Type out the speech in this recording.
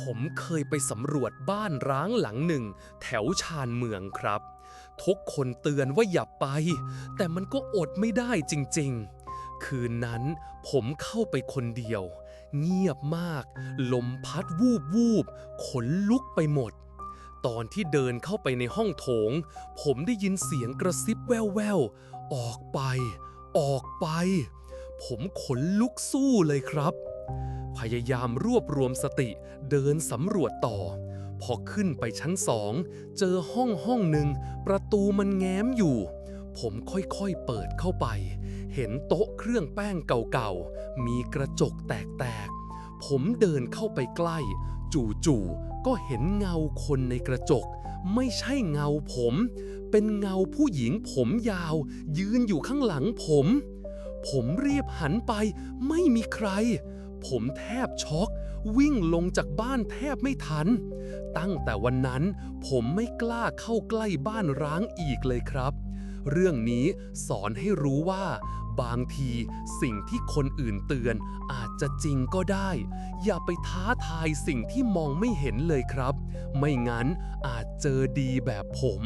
ผมเคยไปสำรวจบ้านร้างหลังหนึ่ง แถวชานเมืองครับ ทุกคนเตือนว่าอย่าไป แต่มันก็อดไม่ได้จริงๆ คืนนั้นผมเข้าไปคนเดียว เงียบมาก ลมพัดวูบวูบขนลุกไปหมด ตอนที่เดินเข้าไปในห้องโถง ผมได้ยินเสียงกระซิบแว่วๆ ออกไป ออกไป ผมขนลุกสู้เลยครับ พยายามรวบรวมสติเดินสำรวจต่อ พอขึ้นไปชั้นสองเจอห้องห้องหนึ่งประตูมันแง้มอยู่ ผมค่อยๆเปิดเข้าไป เห็นโต๊ะเครื่องแป้งเก่าๆ มีกระจกแตกๆ ผมเดินเข้าไปใกล้ จู่ๆก็เห็นเงาคนในกระจก ไม่ใช่เงาผม เป็นเงาผู้หญิงผมยาว ยืนอยู่ข้างหลังผม ผมรีบหันไปไม่มีใคร ผมแทบช็อก วิ่งลงจากบ้านแทบไม่ทัน ตั้งแต่วันนั้นผมไม่กล้าเข้าใกล้บ้านร้างอีกเลยครับ เรื่องนี้สอนให้รู้ว่า บางทีสิ่งที่คนอื่นเตือนอาจจะจริงก็ได้ อย่าไปท้าทายสิ่งที่มองไม่เห็นเลยครับ ไม่งั้นอาจเจอดีแบบผม